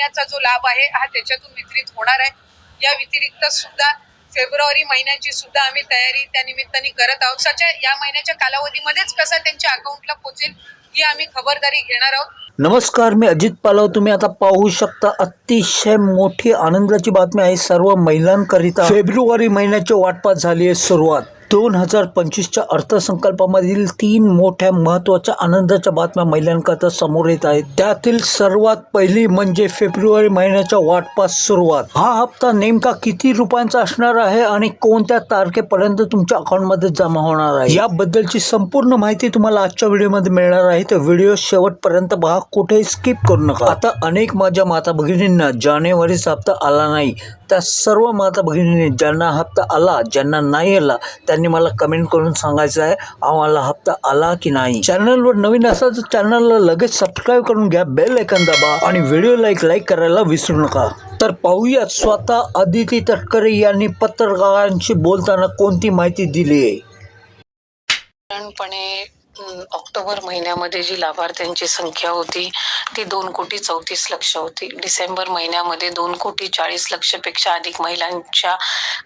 महिन्याचा जो लाभ आहे हा त्याच्यातून वितरित होणार आहे. या व्यतिरिक्त सुद्धा फेब्रुवारी महिन्याची सुद्धा आम्ही तयारी त्या निमित्ताने करत आहोत. सच्या या महिन्याच्या कालावधीमध्येच कसा त्यांच्या अकाउंटला पोहोचेल ही आम्ही खबरदारी घेणार आहोत. नमस्कार मी अजित पालव. तुम्ही आता पाहू शकता अतिशय मोठी आनंदाची बातमी आहे. सर्व महिलांकरिता फेब्रुवारी महिन्याची वाटपात झाली आहे सुरुवात. दोन हजार पंचवीसच्या अर्थसंकल्पामधील तीन मोठ्या महत्त्वाच्या आनंदाच्या बातम्या महिलांकरता समोर येत आहेत. त्यातील सर्वात पहिली म्हणजे फेब्रुवारी महिन्याच्या वाटपास सुरुवात. हा हप्ता नेमका किती रुपयांचा असणार आहे आणि कोणत्या तारखेपर्यंत तुमच्या अकाउंटमध्ये जमा होणार आहे? याबद्दलची संपूर्ण माहिती तुम्हाला आजच्या व्हिडिओमध्ये मिळणार आहे. तर व्हिडिओ शेवटपर्यंत पहा कुठेही स्किप करू नका. आता अनेक माझ्या माता भगिनींना जानेवारीचा हप्ता आला नाही. त्या सर्व माता भगिनींनी ज्यांना हप्ता आला ज्यांना नाही आला त्यांनी मला कमेंट करून सांगायचं आहे आम्हाला हप्ता आला की नाही? चॅनलवर नवीन असाल तर चॅनलला लगेच सबस्क्राईब करून घ्या बेल ऐकन दाबा आणि व्हिडिओला एक लाईक करायला विसरू नका. तर पाहूयात स्वतः अदिती तटकरे यांनी पत्रकारांशी बोलताना कोणती माहिती दिली आहे? ऑक्टोबर महिन्यामध्ये जी लाभार्थ्यांची संख्या होती ती दोन कोटी चौतीस लक्ष होती. डिसेंबर महिन्यामध्ये दोन कोटी चाळीस लक्षपेक्षा अधिक महिलांच्या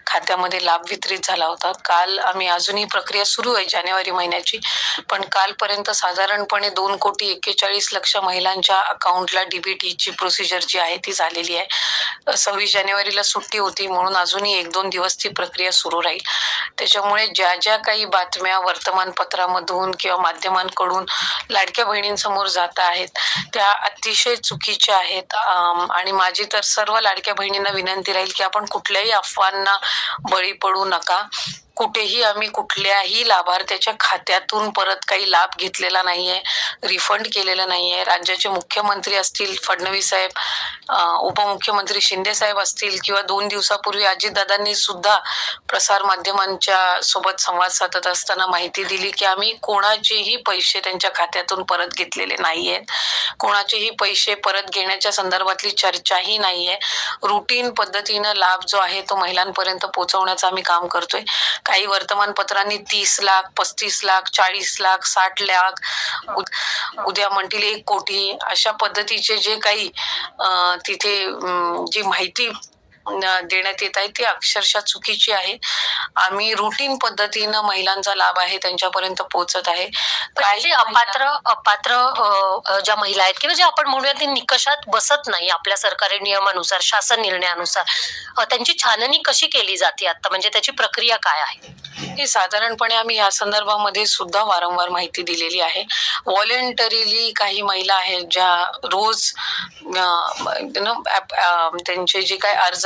खात्यामध्ये लाभ वितरित झाला होता. काल आम्ही अजूनही प्रक्रिया सुरू आहे जानेवारी महिन्याची पण कालपर्यंत साधारणपणे दोन कोटी एक्केचाळीस लक्ष महिलांच्या अकाउंटला डीबीटीची प्रोसिजर जी आहे ती झालेली आहे. सव्वीस जानेवारीला सुट्टी होती म्हणून अजूनही एक दोन दिवस ती प्रक्रिया सुरू राहील. त्याच्यामुळे ज्या ज्या काही बातम्या वर्तमानपत्रामधून किंवा माध्यमांकडून लाडक्या बहिणींसमोर जात आहेत. त्या अतिशय चुकीच्या आहेत. आणि माझी तर सर्व लाडक्या बहिणींना विनंती राहील की आपण कुठल्याही अफवांना बळी पडू नका. कुठेही आम्ही कुठल्याही लाभार्थ्याच्या खात्यातून परत काही लाभ घेतलेला नाहीये रिफंड केलेला नाहीये. राज्याचे मुख्यमंत्री असतील फडणवीस साहेब उपमुख्यमंत्री शिंदे साहेब असतील किंवा दोन दिवसापूर्वी अजितदादांनी सुद्धा प्रसार माध्यमांच्या सोबत संवाद साधत असताना माहिती दिली की आम्ही कोणाचेही पैसे त्यांच्या खात्यातून परत घेतलेले नाहीयेत. कोणाचेही पैसे परत घेण्याच्या संदर्भातली चर्चाही नाहीये. रुटीन पद्धतीनं लाभ जो आहे तो महिलांपर्यंत पोहोचवण्याचं आम्ही काम करतोय. काही वर्तमानपत्रांनी तीस लाख पस्तीस लाख चाळीस लाख साठ लाख उद- उद्या म्हणतील एक कोटी. अशा पद्धतीचे जे काही तिथे जी माहिती देण्यात येत आहे ती अक्षरशः चुकीची आहे. आम्ही रुटीन पद्धतीनं महिलांचा लाभ आहे त्यांच्यापर्यंत पोहोचत आहे. काही अपात्र अपात्र ज्या महिला आहेत किंवा जे आपण म्हणूया ते निकषात बसत नाही आपल्या सरकारी नियमानुसार शासन निर्णयानुसार त्यांची छाननी कशी केली जाते आता? म्हणजे त्याची प्रक्रिया काय आहे? ही साधारणपणे आम्ही या संदर्भामध्ये सुद्धा वारंवार माहिती दिलेली आहे. व्हॉलेंटरीली काही महिला आहेत ज्या रोज त्यांचे जे काही अर्ज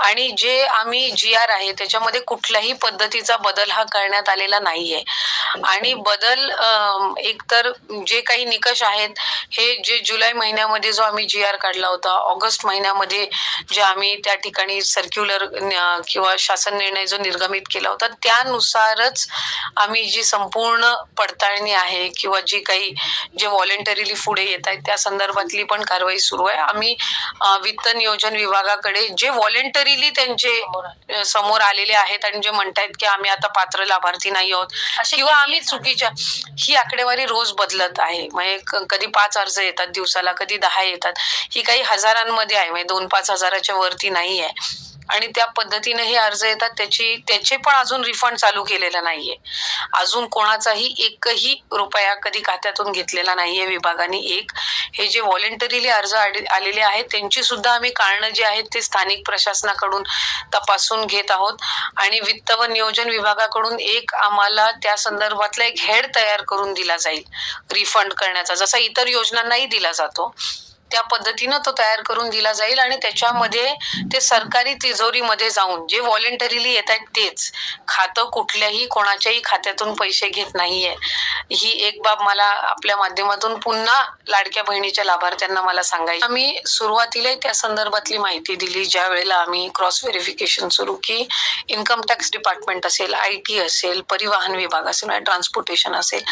आणि जे आम्ही जी आर आहे त्याच्यामध्ये कुठल्याही पद्धतीचा बदल हा करण्यात आलेला नाहीये. आणि बदल अम, एकतर जे काही निकष आहेत हे जे जुलै महिन्यामध्ये जो आम्ही जी आर काढला होता ऑगस्ट महिन्यामध्ये जे आम्ही त्या ठिकाणी सर्क्युलर किंवा शासन निर्णय जो निर्गमित केला होता त्यानुसारच आम्ही जी संपूर्ण पडताळणी आहे किंवा जी काही जे व्हॉलेंटरीली पुढे येत आहेत त्या संदर्भातली पण कारवाई सुरू आहे. आम्ही वित्त नियोजन विभागाकडे जे व्हॉलेंटरीली त्यांचे समोर आलेले आहेत आणि जे म्हणतायत की आम्ही आता पात्र लाभार्थी नाही आहोत किंवा आम्ही चुकीच्या. ही आकडेवारी रोज बदलत आहे. म्हणजे कधी पाच अर्ज येतात दिवसाला कधी दहा येतात. ही काही हजारांमध्ये आहे. म्हणजे दोन पाच हजाराच्या वरती नाही आहे. आणि त्या पद्धतीने हे अर्ज येतात. त्याची त्याचे पण अजून रिफंड चालू केलेलं नाहीये. अजून कोणाचाही एकही रुपया कधी खात्यातून घेतलेला नाहीये. विभागाने एक हे जे व्हॉलेंटरीली अर्ज आलेले आहेत त्यांची सुद्धा आम्ही कारणं जी आहेत ते स्थानिक प्रशासनाकडून तपासून घेत आहोत. आणि वित्त व नियोजन विभागाकडून एक आम्हाला त्या संदर्भातला एक हेड तयार करून दिला जाईल. रिफंड करण्याचा जसा इतर योजनांनाही दिला जातो. त्या पद्धतीनं तो तयार करून दिला जाईल आणि त्याच्यामध्ये ते सरकारी तिजोरीमध्ये जाऊन जे व्हॉलेंटरीली येत आहेत तेच. खातं कुठल्याही कोणाच्याही खात्यातून पैसे घेत नाहीये. ही एक बाब मला आपल्या माध्यमातून पुन्हा लाडक्या बहिणीच्या लाभार्थ्यांना मला सांगायची. आम्ही सुरुवातीला त्या संदर्भातली माहिती दिली ज्या वेळेला आम्ही क्रॉस व्हेरिफिकेशन सुरू की इन्कम टॅक्स डिपार्टमेंट असेल आय टी असेल परिवहन विभाग असेल म्हणजे ट्रान्सपोर्टेशन असेल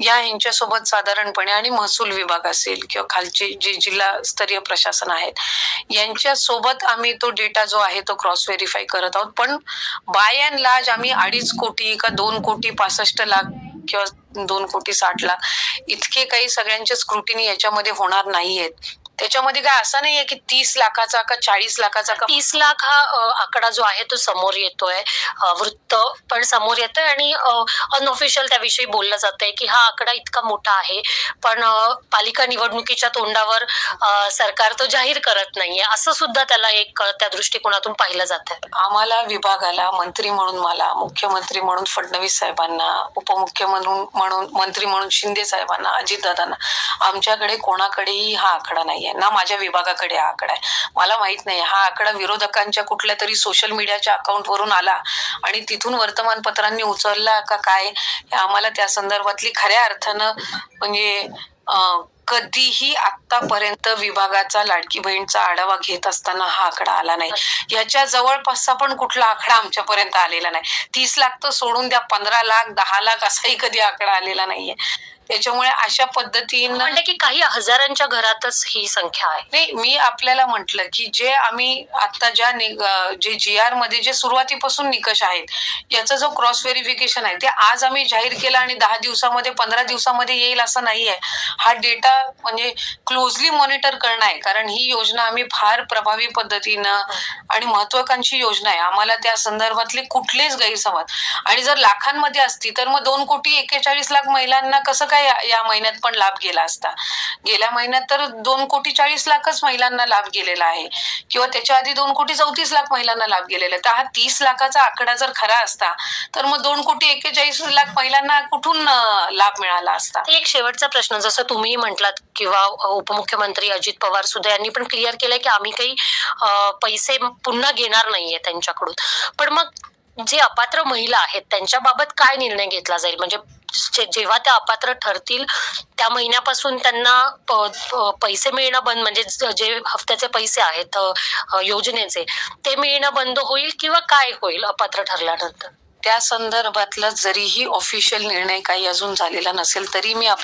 या यांच्यासोबत साधारणपणे आणि महसूल विभाग असेल किंवा खालचे जे जिल्हा स्तरीय प्रशासन आहेत. यांच्या सोबत आम्ही तो डेटा जो आहे तो क्रॉस व्हेरीफाय करत आहोत. पण बाय अँड लार्ज आम्ही अडीच कोटी का दोन कोटी पासष्ट लाख किंवा दोन कोटी साठ लाख इतके काही सगळ्यांचे स्क्रुटिनी याच्यामध्ये होणार नाहीयेत. त्याच्यामध्ये काय असं नाहीये की तीस लाखाचा का चाळीस लाखाचा का तीस लाख हा आकडा जो आहे तो समोर येतोय. वृत्त पण समोर येतोय आणि अनऑफिशियल त्याविषयी बोललं जातंय की हा आकडा इतका मोठा आहे. पण पालिका निवडणुकीच्या तोंडावर सरकार तो जाहीर करत नाहीये. असं सुद्धा त्याला एक त्या दृष्टिकोनातून पाहिलं जात आहे आम्हाला विभागाला मंत्री म्हणून मला मुख्यमंत्री म्हणून फडणवीस साहेबांना उपमुख्यमंत्री म्हणून मंत्री म्हणून शिंदे साहेबांना अजितदादांना आमच्याकडे कोणाकडेही हा आकडा नाहीये. ना माझ्या विभागाकडे हा आकडा आहे. मला माहीत नाही. हा आकडा विरोधकांच्या कुठल्या तरी सोशल मीडियाच्या अकाउंटवरून आला आणि तिथून वर्तमानपत्रांनी उचलला का काय आम्हाला त्या संदर्भातली खऱ्या अर्थानं म्हणजे कधीही आतापर्यंत विभागाचा लाडकी बहीणचा आढावा घेत असताना हा आकडा आला नाही. याच्या जवळपासचा पण कुठला आकडा आमच्यापर्यंत आलेला नाही. तीस लाख तर सोडून द्या. पंधरा लाख दहा लाख असाही कधी आकडा आलेला नाहीये. त्याच्यामुळे अशा पद्धतीनं म्हणजे की काही हजारांच्या घरातच ही संख्या आहे. नाही मी आपल्याला म्हंटल की जे आम्ही आता ज्या जे जी आरमध्ये जे सुरुवातीपासून निकष आहेत याचा जो क्रॉस व्हेरिफिकेशन आहे ते आज आम्ही जाहीर केला आणि दहा दिवसामध्ये पंधरा दिवसामध्ये येईल असं नाहीये हा डेटा म्हणजे क्लोजली मॉनिटर करणं आहे कारण ही योजना आम्ही फार प्रभावी पद्धतीनं आणि महत्वाकांक्षी योजना आहे. आम्हाला त्या संदर्भातले कुठलेच गैरसमज. आणि जर लाखांमध्ये असती तर मग दोन कोटी एक्केचाळीस लाख महिलांना कसं का या- या महिन्यात पण लाभ गेला असता? गेल्या महिन्यात तर दोन कोटी चाळीस लाखच महिलांना लाभ गेलेला आहे. किंवा त्याच्या आधी दोन कोटी चौतीस लाख महिलांना लाभ गेलेला आहे. तर हा तीस लाखाचा आकडा जर खरा असता तर मग दोन कोटी एक्केचाळीस लाख महिलांना कुठून लाभ मिळाला असता? एक शेवटचा प्रश्न जसं तुम्ही म्हटलात किंवा उपमुख्यमंत्री अजित पवार सुद्धा यांनी पण क्लिअर केलंय की आम्ही काही पैसे पुन्हा घेणार नाहीये त्यांच्याकडून. पण मग जे अपात्र महिला आहेत त्यांच्याबाबत काय निर्णय घेतला जाईल? म्हणजे जे- जेव्हा त्या अपात्र ठरतील त्या महिन्यापासून त्यांना प- पैसे मिळणं बंद म्हणजे जे हफ्त्याचे पैसे आहेत योजनेचे ते मिळणं बंद होईल किंवा काय होईल अपात्र ठरल्यानंतर? त्या संदर्भातला जरीही ऑफिशियल निर्णय काही अजून झालेला नसेल तरी मी आप